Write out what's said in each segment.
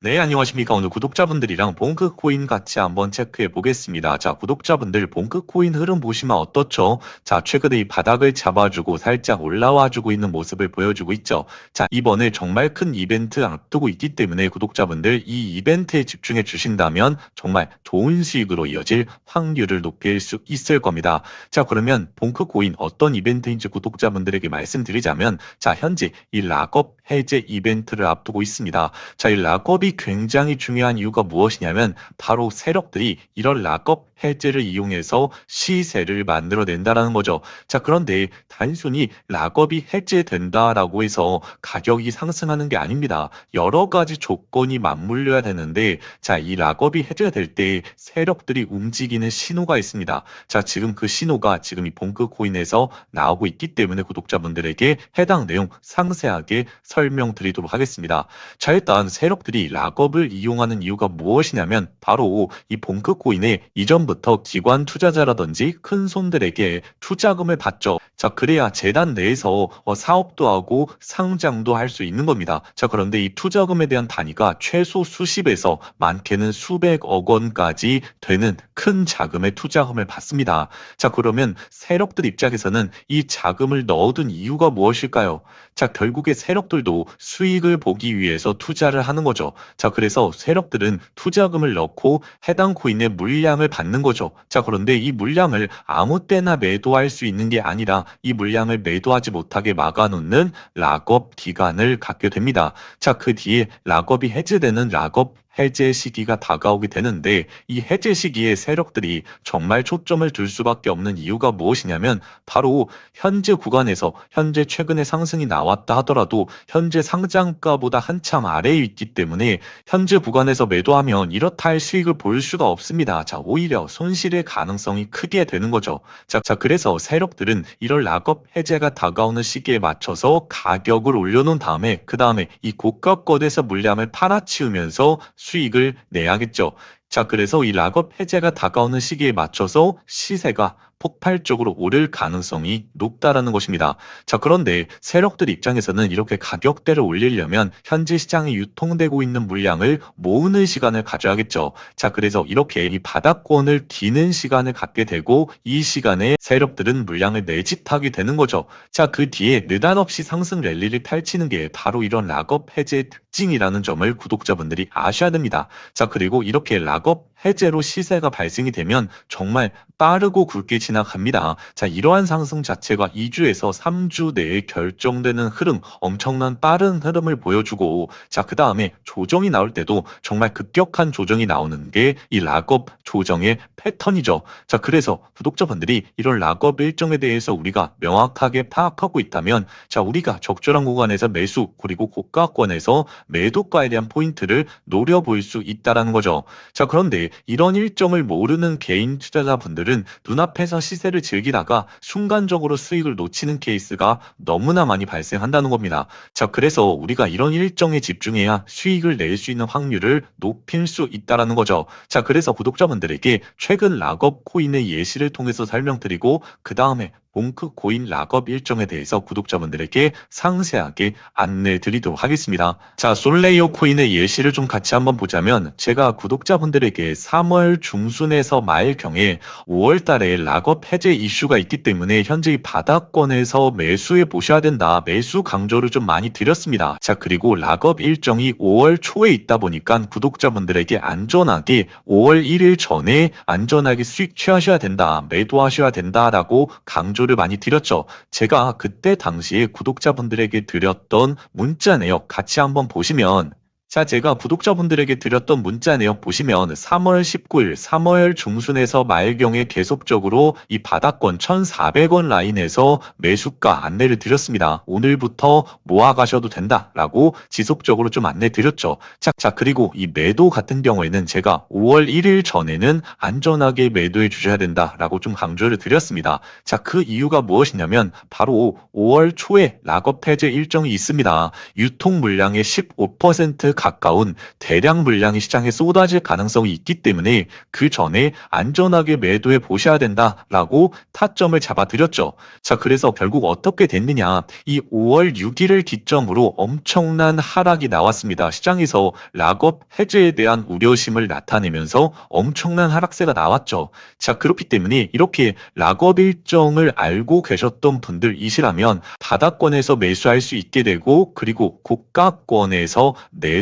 네, 안녕하십니까. 오늘 구독자분들이랑 봉크 코인 같이 한번 체크해 보겠습니다. 자, 구독자분들 봉크 코인 흐름 보시면 어떻죠? 자, 최근에 이 바닥을 잡아주고 살짝 올라와주고 있는 모습을 보여주고 있죠. 자, 이번에 정말 큰 이벤트 앞두고 있기 때문에 구독자분들 이 이벤트에 집중해 주신다면 정말 좋은 수익으로 이어질 확률을 높일 수 있을 겁니다. 자, 그러면 봉크 코인 어떤 이벤트인지 구독자분들에게 말씀드리자면 자, 현재 이 락업 해제 이벤트를 앞두고 있습니다. 자, 이 락업이 굉장히 중요한 이유가 무엇이냐면 바로 세력들이 이런 락업 해제를 이용해서 시세를 만들어낸다라는 거죠. 자, 그런데 단순히 락업이 해제된다라고 해서 가격이 상승하는 게 아닙니다. 여러 가지 조건이 맞물려야 되는데 자, 이 락업이 해제될 때 세력들이 움직이는 신호가 있습니다. 자, 지금 그 신호가 지금 이 봉크 코인에서 나오고 있기 때문에 구독자분들에게 해당 내용 상세하게 설명드리도록 하겠습니다. 자, 일단 세력들이 락업을 이용하는 이유가 무엇이냐면 바로 이 봉크 코인에 이전 부터 기관 투자자라든지 큰 손들에게 투자금을 받죠. 자, 그래야 재단 내에서 어, 사업도 하고 상장도 할 수 있는 겁니다. 자, 그런데 이 투자금에 대한 단위가 최소 수십에서 많게는 수백억 원까지 되는 큰 자금의 투자금을 받습니다. 자, 그러면 세력들 입장에서는 이 자금을 넣어둔 이유가 무엇일까요? 자, 결국에 세력들도 수익을 보기 위해서 투자를 하는 거죠. 자, 그래서 세력들은 투자금을 넣고 해당 코인의 물량을 받는 거죠. 자, 그런데 이 물량을 아무 때나 매도할 수 있는 게 아니라 이 물량을 매도하지 못하게 막아놓는 락업 기간을 갖게 됩니다. 자, 그 뒤에 락업이 해제되는 락업 해제 시기가 다가오게 되는데 이 해제 시기에 세력들이 정말 초점을 둘 수밖에 없는 이유가 무엇이냐면 바로 현재 구간에서 현재 최근에 상승이 나왔다 하더라도 현재 상장가보다 한참 아래에 있기 때문에 현재 구간에서 매도하면 이렇다 할 수익을 볼 수가 없습니다. 자, 오히려 손실의 가능성이 크게 되는 거죠. 자, 자 그래서 세력들은 이런 락업 해제가 다가오는 시기에 맞춰서 가격을 올려놓은 다음에 그 다음에 이 고가권에서 물량을 팔아치우면서 수익을 내야겠죠. 자, 그래서 이 락업 해제가 다가오는 시기에 맞춰서 시세가 폭발적으로 오를 가능성이 높다라는 것입니다. 자, 그런데 세력들 입장에서는 이렇게 가격대를 올리려면 현재 시장에 유통되고 있는 물량을 모으는 시간을 가져야겠죠. 자, 그래서 이렇게 이 바닥권을 기는 시간을 갖게 되고 이 시간에 세력들은 물량을 내집하게 되는 거죠. 자, 그 뒤에 느닷없이 상승 랠리를 펼치는 게 바로 이런 락업 해제의 특징이라는 점을 구독자분들이 아셔야 됩니다. 자, 그리고 이렇게 락업 해제로 시세가 발생이 되면 정말 빠르고 굵게 지나갑니다. 자, 이러한 상승 자체가 2주에서 3주 내에 결정되는 흐름, 엄청난 빠른 흐름을 보여주고, 자, 그 다음에 조정이 나올 때도 정말 급격한 조정이 나오는 게 이 락업 조정의 패턴이죠. 자, 그래서 구독자분들이 이런 락업 일정에 대해서 우리가 명확하게 파악하고 있다면, 자, 우리가 적절한 구간에서 매수, 그리고 고가권에서 매도가에 대한 포인트를 노려볼 수 있다라는 거죠. 자, 그런데 이런 일정을 모르는 개인 투자자분들은 눈앞에서 시세를 즐기다가 순간적으로 수익을 놓치는 케이스가 너무나 많이 발생한다는 겁니다. 자, 그래서 우리가 이런 일정에 집중해야 수익을 낼 수 있는 확률을 높일 수 있다라는 거죠. 자, 그래서 구독자분들에게 최근 락업 코인의 예시를 통해서 설명드리고 그 다음에 봉크 코인 락업 일정에 대해서 구독자분들에게 상세하게 안내 드리도록 하겠습니다. 자, 솔레이오 코인의 예시를 좀 같이 한번 보자면 제가 구독자분들에게 3월 중순에서 말경에 5월 달에 락업 해제 이슈가 있기 때문에 현재 이 바닥권에서 매수해 보셔야 된다. 매수 강조를 좀 많이 드렸습니다. 자, 그리고 락업 일정이 5월 초에 있다 보니까 구독자분들에게 안전하게 5월 1일 전에 안전하게 수익 취하셔야 된다. 매도하셔야 된다라고 강조 를 많이 드렸죠. 제가 그때 당시에 구독자분들에게 드렸던 문자 내역 같이 한번 보시면 자, 제가 구독자분들에게 드렸던 문자 내역 보시면 3월 19일, 3월 중순에서 말경에 계속적으로 이 바닥권 1,400원 라인에서 매수가 안내를 드렸습니다. 오늘부터 모아가셔도 된다라고 지속적으로 좀 안내 드렸죠. 자, 자, 그리고 이 매도 같은 경우에는 제가 5월 1일 전에는 안전하게 매도해 주셔야 된다라고 좀 강조를 드렸습니다. 자, 그 이유가 무엇이냐면 바로 5월 초에 락업 해제 일정이 있습니다. 유통 물량의 15% 가까운 대량 물량이 시장에 쏟아질 가능성이 있기 때문에 그 전에 안전하게 매도해 보셔야 된다라고 타점을 잡아드렸죠. 자, 그래서 결국 어떻게 됐느냐. 이 5월 6일을 기점으로 엄청난 하락이 나왔습니다. 시장에서 락업 해제에 대한 우려심을 나타내면서 엄청난 하락세가 나왔죠. 자, 그렇기 때문에 이렇게 락업 일정을 알고 계셨던 분들이시라면 바닥권에서 매수할 수 있게 되고 그리고 고가권에서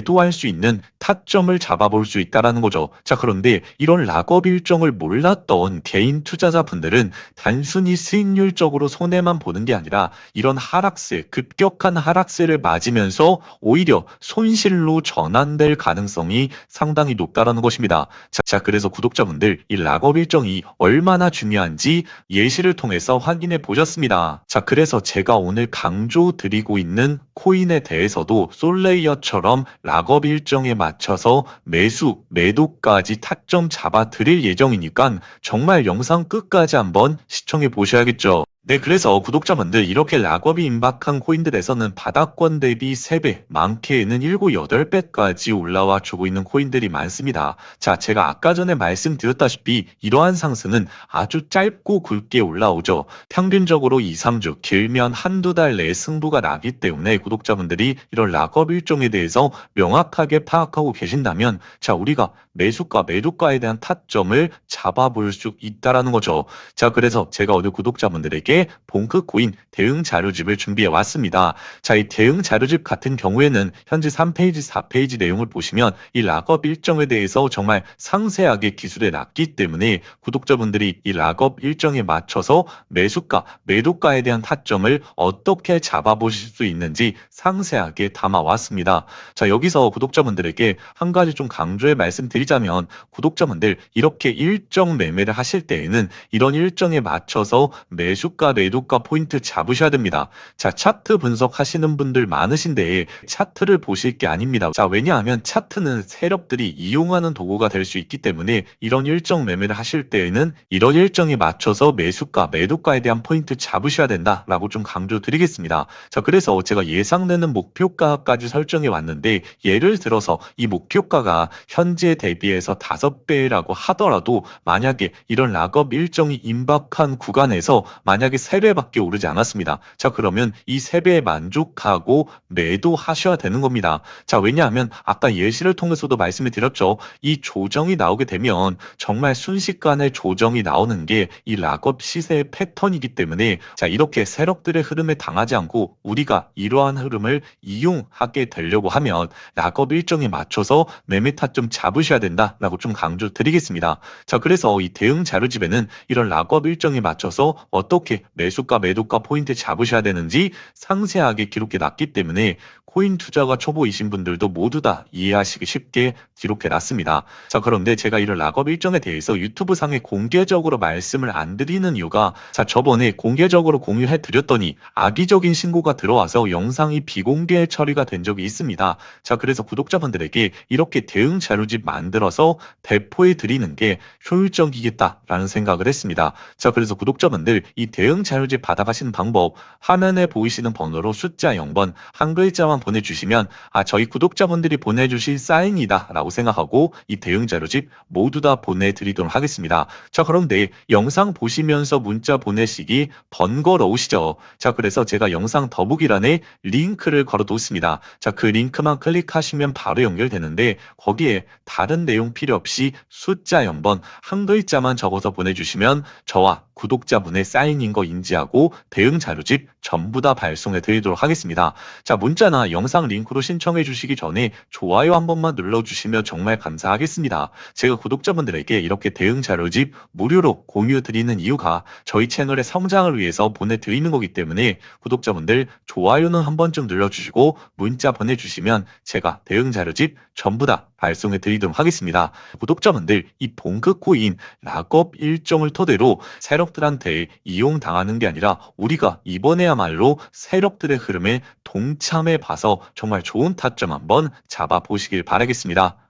매도할 수 있는 타점을 잡아볼 수 있다라는 거죠. 자, 그런데 이런 락업 일정을 몰랐던 개인 투자자분들은 단순히 수익률적으로 손해만 보는 게 아니라 이런 하락세, 급격한 하락세를 맞으면서 오히려 손실로 전환될 가능성이 상당히 높다라는 것입니다. 자, 자, 그래서 구독자분들 이 락업 일정이 얼마나 중요한지 예시를 통해서 확인해 보셨습니다. 자, 그래서 제가 오늘 강조 드리고 있는 코인에 대해서도 솔레이어처럼 락업 일정에 맞춰서 매수, 매도까지 타점 잡아 드릴 예정이니까 정말 영상 끝까지 한번 시청해 보셔야겠죠. 네, 그래서 구독자분들 이렇게 락업이 임박한 코인들에서는 바닥권 대비 3배, 많게는 7, 8배까지 올라와 주고 있는 코인들이 많습니다. 자, 제가 아까 전에 말씀드렸다시피 이러한 상승은 아주 짧고 굵게 올라오죠. 평균적으로 2, 3주, 길면 한두 달 내에 승부가 나기 때문에 구독자분들이 이런 락업 일정에 대해서 명확하게 파악하고 계신다면 자, 우리가 매수가, 매도가에 대한 타점을 잡아볼 수 있다라는 거죠. 자, 그래서 제가 오늘 구독자분들에게 본크 코인 대응 자료집을 준비해 왔습니다. 자, 이 대응 자료집 같은 경우에는 현재 3페이지, 4페이지 내용을 보시면 이 락업 일정에 대해서 정말 상세하게 기술에 놨기 때문에 구독자분들이 이 락업 일정에 맞춰서 매수가, 매도가에 대한 타점을 어떻게 잡아보실 수 있는지 상세하게 담아왔습니다. 자, 여기서 구독자분들에게 한 가지 좀 강조해 말씀드리자면 구독자분들 이렇게 일정 매매를 하실 때에는 이런 일정에 맞춰서 매수가, 매도가 포인트 잡으셔야 됩니다. 자, 차트 분석하시는 분들 많으신데 차트를 보실 게 아닙니다. 자, 왜냐하면 차트는 세력들이 이용하는 도구가 될 수 있기 때문에 이런 일정 매매를 하실 때에는 이런 일정에 맞춰서 매수가, 매도가에 대한 포인트 잡으셔야 된다라고 좀 강조 드리겠습니다. 자, 그래서 제가 예상되는 목표가까지 설정해 왔는데 예를 들어서 이 목표가가 현재 대비해서 5배라고 하더라도 만약에 이런 락업 일정이 임박한 구간에서 만약에 3배밖에 오르지 않았습니다. 자, 그러면 이 3배에 만족하고 매도하셔야 되는 겁니다. 자, 왜냐하면 아까 예시를 통해서도 말씀을 드렸죠. 이 조정이 나오게 되면 정말 순식간에 조정이 나오는 게 이 락업 시세의 패턴이기 때문에 자, 이렇게 세력들의 흐름에 당하지 않고 우리가 이러한 흐름을 이용하게 되려고 하면 락업 일정에 맞춰서 매매 타점 잡으셔야 된다라고 좀 강조 드리겠습니다. 자, 그래서 이 대응 자료집에는 이런 락업 일정에 맞춰서 어떻게 매수가, 매도가 포인트 잡으셔야 되는지 상세하게 기록해 놨기 때문에 코인 투자가 초보이신 분들도 모두 다 이해하시기 쉽게 기록해 놨습니다. 자, 그런데 제가 이런 락업 일정에 대해서 유튜브 상에 공개적으로 말씀을 안 드리는 이유가 자, 저번에 공개적으로 공유해 드렸더니 악의적인 신고가 들어와서 영상이 비공개 처리가 된 적이 있습니다. 자, 그래서 구독자분들에게 이렇게 대응 자료집 만들어서 배포해 드리는 게 효율적이겠다라는 생각을 했습니다. 자, 그래서 구독자분들 이 대응 자료집 받아가시는 방법 화면에 보이시는 번호로 숫자 0번 한 글자만 보내주시면 아 저희 구독자분들이 보내주실 사인이다 라고 생각하고 이 대응 자료집 모두 다 보내드리도록 하겠습니다. 자 그런데 영상 보시면서 문자 보내시기 번거로우시죠? 자 그래서 제가 영상 더보기란에 링크를 걸어 놓습니다. 자 그 링크만 클릭하시면 바로 연결되는데 거기에 다른 내용 필요 없이 숫자 0번 한 글자만 적어서 보내주시면 저와 구독자분의 사인인 거 인지하고 대응 자료집 전부 다 발송해 드리도록 하겠습니다. 자, 문자나 영상 링크로 신청해 주시기 전에 좋아요 한 번만 눌러주시면 정말 감사하겠습니다. 제가 구독자분들에게 이렇게 대응 자료집 무료로 공유 드리는 이유가 저희 채널의 성장을 위해서 보내드리는 거기 때문에 구독자분들 좋아요는 한 번쯤 눌러주시고 문자 보내주시면 제가 대응 자료집 전부 다 발송해 드리도록 하겠습니다. 구독자분들 이 봉크 코인 락업 일정을 토대로 세력들한테 이용당하는 게 아니라 우리가 이번에야말로 세력들의 흐름에 동참해 봐서 정말 좋은 타점 한번 잡아 보시길 바라겠습니다.